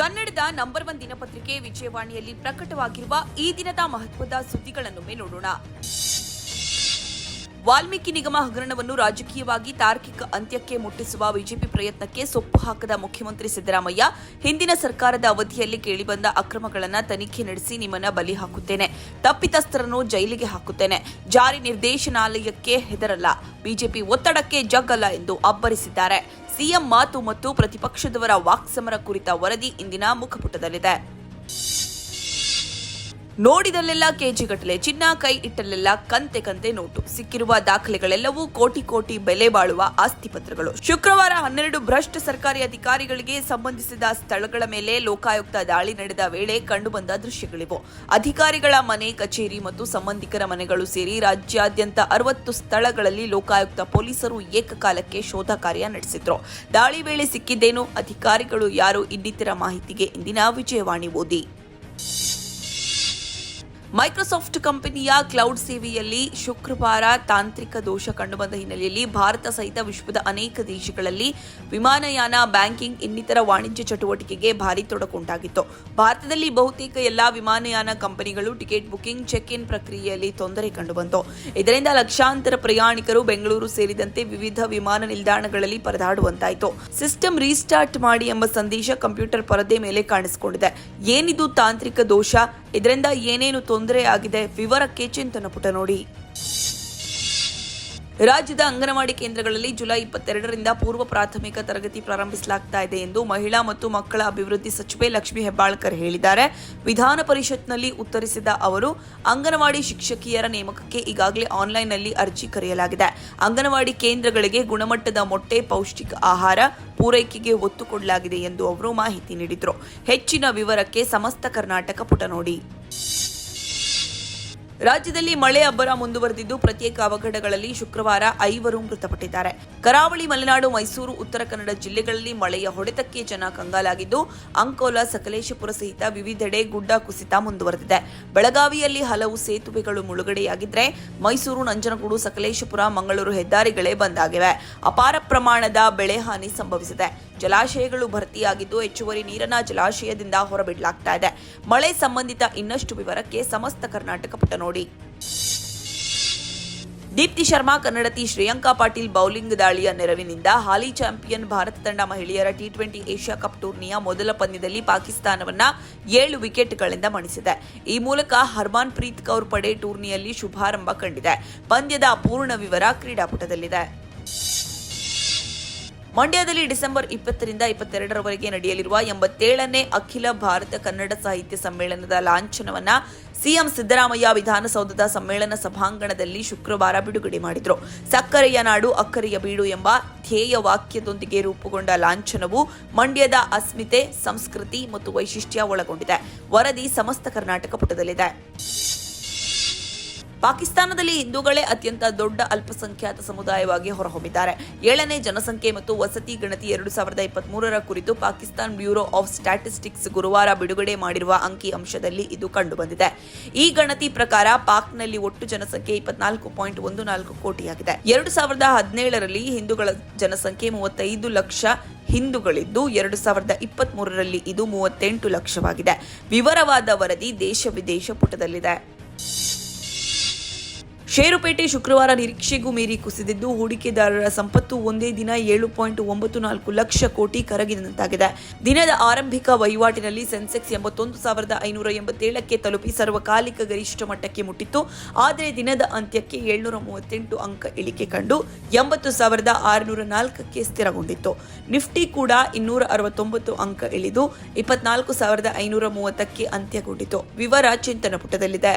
ಕನ್ನಡದ number one ದಿನಪತ್ರಿಕೆ ವಿಜಯವಾಣಿಯಲ್ಲಿ ಪ್ರಕಟವಾಗಿರುವ ಈ ದಿನದ ಮಹತ್ವದ ಸುದ್ದಿಗಳನ್ನೊಮ್ಮೆ ನೋಡೋಣ. ವಾಲ್ಮೀಕಿ ನಿಗಮ ಹಗರಣವನ್ನು ರಾಜಕೀಯವಾಗಿ ತಾರ್ಕಿಕ ಅಂತ್ಯಕ್ಕೆ ಮುಟ್ಟಿಸುವ ಬಿಜೆಪಿ ಪ್ರಯತ್ನಕ್ಕೆ ಸೊಪ್ಪು ಹಾಕದ ಮುಖ್ಯಮಂತ್ರಿ ಸಿದ್ದರಾಮಯ್ಯ, ಹಿಂದಿನ ಸರ್ಕಾರದ ಅವಧಿಯಲ್ಲಿ ಕೇಳಿಬಂದ ಅಕ್ರಮಗಳನ್ನು ತನಿಖೆ ನಡೆಸಿ ನಿಮ್ಮನ್ನ ಬಲಿ ಹಾಕುತ್ತೇನೆ, ತಪ್ಪಿತಸ್ಥರನ್ನು ಜೈಲಿಗೆ ಹಾಕುತ್ತೇನೆ, ಜಾರಿ ನಿರ್ದೇಶನಾಲಯಕ್ಕೆ ಹೆದರಲ್ಲ, ಬಿಜೆಪಿ ಒತ್ತಡಕ್ಕೆ ಜಗ್ಗಲ್ಲ ಎಂದು ಅಬ್ಬರಿಸಿದ್ದಾರೆ. ಸಿಎಂ ಮಾತು ಮತ್ತು ಪ್ರತಿಪಕ್ಷದವರ ವಾಕ್ಸಮರ ಕುರಿತ ವರದಿ ಇಂದಿನ ಮುಖಪುಟದಲ್ಲಿದೆ. ನೋಡಿದಲ್ಲೆಲ್ಲ ಕೆಜಿಗಟ್ಟಲೆ ಚಿನ್ನ ಕೈ ಇಟ್ಟಲ್ಲೆಲ್ಲ ಕಂತೆ ಕಂತೆ ನೋಟು. ಸಿಕ್ಕಿರುವ ದಾಖಲೆಗಳೆಲ್ಲವೂ ಕೋಟಿ ಕೋಟಿ ಬೆಲೆ ಬಾಳುವ ಆಸ್ತಿ ಪತ್ರಗಳು. ಶುಕ್ರವಾರ ಹನ್ನೆರಡು ಭ್ರಷ್ಟ ಸರ್ಕಾರಿ ಅಧಿಕಾರಿಗಳಿಗೆ ಸಂಬಂಧಿಸಿದ ಸ್ಥಳಗಳ ಮೇಲೆ ಲೋಕಾಯುಕ್ತ ದಾಳಿ ನಡೆದ ವೇಳೆ ಕಂಡುಬಂದ ದೃಶ್ಯಗಳಿವು. ಅಧಿಕಾರಿಗಳ ಮನೆ, ಕಚೇರಿ ಮತ್ತು ಸಂಬಂಧಿಕರ ಮನೆಗಳು ಸೇರಿ ರಾಜ್ಯಾದ್ಯಂತ ಅರವತ್ತು ಸ್ಥಳಗಳಲ್ಲಿ ಲೋಕಾಯುಕ್ತ ಪೊಲೀಸರು ಏಕಕಾಲಕ್ಕೆ ಶೋಧ ಕಾರ್ಯ ನಡೆಸಿದ್ರು. ದಾಳಿ ವೇಳೆ ಸಿಕ್ಕಿದ್ದೇನು, ಅಧಿಕಾರಿಗಳು ಯಾರು, ಇನ್ನಿತರ ಮಾಹಿತಿಗೆ ಇಂದಿನ ವಿಜಯವಾಣಿ ಓದಿ. ಮೈಕ್ರೋಸಾಫ್ಟ್ ಕಂಪನಿಯ ಕ್ಲೌಡ್ ಸೇವೆಯಲ್ಲಿ ಶುಕ್ರವಾರ ತಾಂತ್ರಿಕ ದೋಷ ಕಂಡುಬಂದ ಹಿನ್ನೆಲೆಯಲ್ಲಿ ಭಾರತ ಸಹಿತ ವಿಶ್ವದ ಅನೇಕ ದೇಶಗಳಲ್ಲಿ ವಿಮಾನಯಾನ ಬ್ಯಾಂಕಿಂಗ್ ಇನ್ನಿತರ ವಾಣಿಜ್ಯ ಚಟುವಟಿಕೆಗೆ ಭಾರಿ ತೊಡಕುಂಟಾಗಿತ್ತು ಭಾರತದಲ್ಲಿ ಬಹುತೇಕ ಎಲ್ಲಾ ವಿಮಾನಯಾನ ಕಂಪನಿಗಳು ಟಿಕೆಟ್ ಬುಕಿಂಗ್ ಚೆಕ್ ಇನ್ ಪ್ರಕ್ರಿಯೆಯಲ್ಲಿ ತೊಂದರೆ ಕಂಡುಬಂತು. ಇದರಿಂದ ಲಕ್ಷಾಂತರ ಪ್ರಯಾಣಿಕರು ಬೆಂಗಳೂರು ಸೇರಿದಂತೆ ವಿವಿಧ ವಿಮಾನ ನಿಲ್ದಾಣಗಳಲ್ಲಿ ಪರದಾಡುವಂತಾಯಿತು. ಸಿಸ್ಟಮ್ ರೀಸ್ಟಾರ್ಟ್ ಮಾಡಿ ಎಂಬ ಸಂದೇಶ ಕಂಪ್ಯೂಟರ್ ಪರದೆ ಮೇಲೆ ಕಾಣಿಸಿಕೊಂಡಿದೆ. ಏನಿದು ತಾಂತ್ರಿಕ ದೋಷ? ಇದರಿಂದ ಏನೇನು ತೊಂದರೆ ಆಗಿದೆ ವಿವರಕ್ಕೆ ಚಿಂತನ ಪುಟ ನೋಡಿ. ರಾಜ್ಯದ ಅಂಗನವಾಡಿ ಕೇಂದ್ರಗಳಲ್ಲಿ ಜುಲೈ ಇಪ್ಪತ್ತೆರಡರಿಂದ ಪೂರ್ವ ಪ್ರಾಥಮಿಕ ತರಗತಿ ಪ್ರಾರಂಭಿಸಲಾಗ್ತಾ ಇದೆ ಎಂದು ಮಹಿಳಾ ಮತ್ತು ಮಕ್ಕಳ ಅಭಿವೃದ್ಧಿ ಸಚಿವೆ ಲಕ್ಷ್ಮೀ ಹೆಬ್ಬಾಳ್ಕರ್ ಹೇಳಿದ್ದಾರೆ. ವಿಧಾನ ಪರಿಷತ್ನಲ್ಲಿ ಉತ್ತರಿಸಿದ ಅವರು, ಅಂಗನವಾಡಿ ಶಿಕ್ಷಕಿಯರ ನೇಮಕಕ್ಕೆ ಈಗಾಗಲೇ ಆನ್ಲೈನ್ನಲ್ಲಿ ಅರ್ಜಿ ಕರೆಯಲಾಗಿದೆ. ಅಂಗನವಾಡಿ ಕೇಂದ್ರಗಳಿಗೆ ಗುಣಮಟ್ಟದ ಮೊಟ್ಟೆ, ಪೌಷ್ಟಿಕ ಆಹಾರ ಪೂರೈಕೆಗೆ ಒತ್ತು ಕೊಡಲಾಗಿದೆ ಎಂದು ಅವರು ಮಾಹಿತಿ ನೀಡಿದರು. ಹೆಚ್ಚಿನ ವಿವರಕ್ಕೆ ಸಮಸ್ತ ಕರ್ನಾಟಕ ಪುಟ ನೋಡಿ ರಾಜ್ಯದಲ್ಲಿ ಮಳೆ ಅಬ್ಬರ ಮುಂದುವರೆದಿದ್ದು ಪ್ರತ್ಯೇಕ ಅವಘಡಗಳಲ್ಲಿ ಶುಕ್ರವಾರ ಐವರು ಮೃತಪಟ್ಟಿದ್ದಾರೆ. ಕರಾವಳಿ ಮಲೆನಾಡು, ಮೈಸೂರು, ಉತ್ತರ ಕನ್ನಡ ಜಿಲ್ಲೆಗಳಲ್ಲಿ ಮಳೆಯ ಹೊಡೆತಕ್ಕೆ ಜನ ಕಂಗಾಲಾಗಿದ್ದು, ಅಂಕೋಲ, ಸಕಲೇಶಪುರ ಸಹಿತ ವಿವಿಧೆಡೆ ಗುಡ್ಡ ಕುಸಿತ ಮುಂದುವರೆದಿದೆ. ಬೆಳಗಾವಿಯಲ್ಲಿ ಹಲವು ಸೇತುವೆಗಳು ಮುಳುಗಡೆಯಾಗಿದ್ದರೆ ಮೈಸೂರು, ನಂಜನಗೂಡು, ಸಕಲೇಶಪುರ, ಮಂಗಳೂರು ಹೆದ್ದಾರಿಗಳೇ ಬಂದಾಗಿವೆ ಅಪಾರ ಪ್ರಮಾಣದ ಬೆಳೆ ಹಾನಿ ಸಂಭವಿಸಿದೆ. ಜಲಾಶಯಗಳು ಭರ್ತಿಯಾಗಿದ್ದು ಹೆಚ್ಚುವರಿ ನೀರನ್ನ ಜಲಾಶಯದಿಂದ ಹೊರಬಿಡಲಾಗ್ತಾ ಇದೆ. ಮಳೆ ಸಂಬಂಧಿತ ಇನ್ನಷ್ಟು ವಿವರಕ್ಕೆ ಸಮಸ್ತ ಕರ್ನಾಟಕ ಪುಟ ನೋಡಿ. ದೀಪ್ತಿ ಶರ್ಮಾ, ಕನ್ನಡತಿ ಶ್ರೇಯಾಂಕಾ ಪಾಟೀಲ್ ಬೌಲಿಂಗ್ ದಾಳಿಯ ನೆರವಿನಿಂದ ಹಾಲಿ ಚಾಂಪಿಯನ್ ಭಾರತ ತಂಡ ಮಹಿಳೆಯರ ಟಿ ಟ್ವೆಂಟಿ ಏಷ್ಯಾ ಕಪ್ ಟೂರ್ನಿಯ ಮೊದಲ ಪಂದ್ಯದಲ್ಲಿ ಪಾಕಿಸ್ತಾನವನ್ನ ಏಳು ವಿಕೆಟ್ಗಳಿಂದ ಮಣಿಸಿದೆ. ಈ ಮೂಲಕ ಹರ್ಮಾನ್ ಪ್ರೀತ್ ಕೌರ್ ಪಡೆ ಟೂರ್ನಿಯಲ್ಲಿ ಶುಭಾರಂಭ ಕಂಡಿದೆ. ಪಂದ್ಯದ ಪೂರ್ಣ ವಿವರ ಕ್ರೀಡಾಪುಟದಲ್ಲಿದೆ. ಮಂಡ್ಯದಲ್ಲಿ ಡಿಸೆಂಬರ್ ಇಪ್ಪತ್ತರಿಂದ ಇಪ್ಪತ್ತೆರಡರವರೆಗೆ ನಡೆಯಲಿರುವ ಎಂಬತ್ತೇಳನೇ ಅಖಿಲ ಭಾರತ ಕನ್ನಡ ಸಾಹಿತ್ಯ ಸಮ್ಮೇಳನದ ಲಾಂಛನವನ್ನ ಸಿಎಂ ಸಿದ್ದರಾಮಯ್ಯ ವಿಧಾನಸೌಧದ ಸಮ್ಮೇಳನ ಸಭಾಂಗಣದಲ್ಲಿ ಶುಕ್ರವಾರ ಬಿಡುಗಡೆ ಮಾಡಿದರು. ಸಕ್ಕರೆಯ ನಾಡು, ಅಕ್ಕರೆಯ ಬೀಡು ಎಂಬ ಧ್ಯೇಯ ವಾಕ್ಯದೊಂದಿಗೆ ರೂಪುಗೊಂಡ ಲಾಂಛನವು ಮಂಡ್ಯದ ಅಸ್ಮಿತೆ, ಸಂಸ್ಕೃತಿ ಮತ್ತು ವೈಶಿಷ್ಟ್ಯ ಒಳಗೊಂಡಿದೆ. ವರದಿ ಸಮಸ್ತ ಕರ್ನಾಟಕ ಪುಟದಲ್ಲಿದೆ. ಪಾಕಿಸ್ತಾನದಲ್ಲಿ ಹಿಂದೂಗಳೇ ಅತ್ಯಂತ ದೊಡ್ಡ ಅಲ್ಪಸಂಖ್ಯಾತ ಸಮುದಾಯವಾಗಿ ಹೊರಹೊಮ್ಮಿದ್ದಾರೆ. ಏಳನೇ ಜನಸಂಖ್ಯೆ ಮತ್ತು ವಸತಿ ಗಣತಿ ಎರಡು ಸಾವಿರದ ಇಪ್ಪತ್ಮೂರರ ಕುರಿತು ಪಾಕಿಸ್ತಾನ್ ಬ್ಯೂರೋ ಆಫ್ ಸ್ಟ್ಯಾಟಿಸ್ಟಿಕ್ಸ್ ಗುರುವಾರ ಬಿಡುಗಡೆ ಮಾಡಿರುವ ಅಂಕಿ ಅಂಶದಲ್ಲಿ ಇದು ಕಂಡುಬಂದಿದೆ. ಈ ಗಣತಿ ಪ್ರಕಾರ ಪಾಕ್ನಲ್ಲಿ ಒಟ್ಟು ಜನಸಂಖ್ಯೆ ಇಪ್ಪತ್ನಾಲ್ಕು ಪಾಯಿಂಟ್ ಒಂದು ನಾಲ್ಕು ಕೋಟಿಯಾಗಿದೆ. ಎರಡು ಸಾವಿರದ ಹದಿನೇಳರಲ್ಲಿ ಹಿಂದೂಗಳ ಜನಸಂಖ್ಯೆ ಮೂವತ್ತೈದು ಲಕ್ಷ ಹಿಂದೂಗಳಿದ್ದು, ಎರಡು ಸಾವಿರದ ಇಪ್ಪತ್ತ್ ಮೂರರಲ್ಲಿ ಇದು ಮೂವತ್ತೆಂಟು ಲಕ್ಷವಾಗಿದೆ. ವಿವರವಾದ ವರದಿ ದೇಶ ವಿದೇಶ ಪುಟದಲ್ಲಿದೆ. ಷೇರುಪೇಟೆ ಶುಕ್ರವಾರ ನಿರೀಕ್ಷೆಗೂ ಮೀರಿ ಕುಸಿದಿದ್ದು, ಹೂಡಿಕೆದಾರರ ಸಂಪತ್ತು ಒಂದೇ ದಿನ ಏಳು ಪಾಯಿಂಟ್ ಒಂಬತ್ತು ನಾಲ್ಕು ಲಕ್ಷ ಕೋಟಿ ಕರಗಿದಂತಾಗಿದೆ. ದಿನದ ಆರಂಭಿಕ ವಹಿವಾಟಿನಲ್ಲಿ ಸೆನ್ಸೆಕ್ಸ್ ಎಂಬತ್ತೊಂದು ಸಾವಿರದ ಐನೂರ ಎಂಬತ್ತೇಳಕ್ಕೆ ತಲುಪಿ ಸರ್ವಕಾಲಿಕ ಗರಿಷ್ಠ ಮಟ್ಟಕ್ಕೆ ಮುಟ್ಟಿತ್ತು. ಆದರೆ ದಿನದ ಅಂತ್ಯಕ್ಕೆ ಏಳ್ನೂರ ಮೂವತ್ತೆಂಟು ಅಂಕ ಇಳಿಕೆ ಕಂಡು ಎಂಬತ್ತು ಸಾವಿರದ ಆರುನೂರ ನಾಲ್ಕಕ್ಕೆ ಸ್ಥಿರಗೊಂಡಿತ್ತು. ನಿಫ್ಟಿ ಕೂಡ ಇನ್ನೂರ ಅರವತ್ತೊಂಬತ್ತು ಅಂಕ ಇಳಿದು ಇಪ್ಪತ್ನಾಲ್ಕು ಸಾವಿರದ ಐನೂರ ಮೂವತ್ತಕ್ಕೆ ಅಂತ್ಯಗೊಂಡಿತು. ವಿವರ ಚಿಂತನ ಪುಟದಲ್ಲಿದೆ.